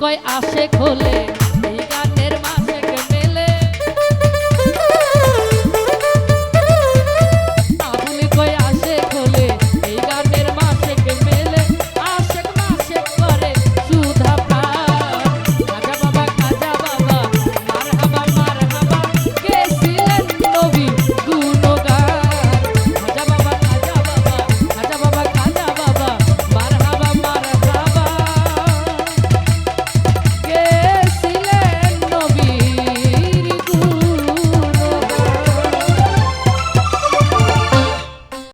কয় আসে খোলে?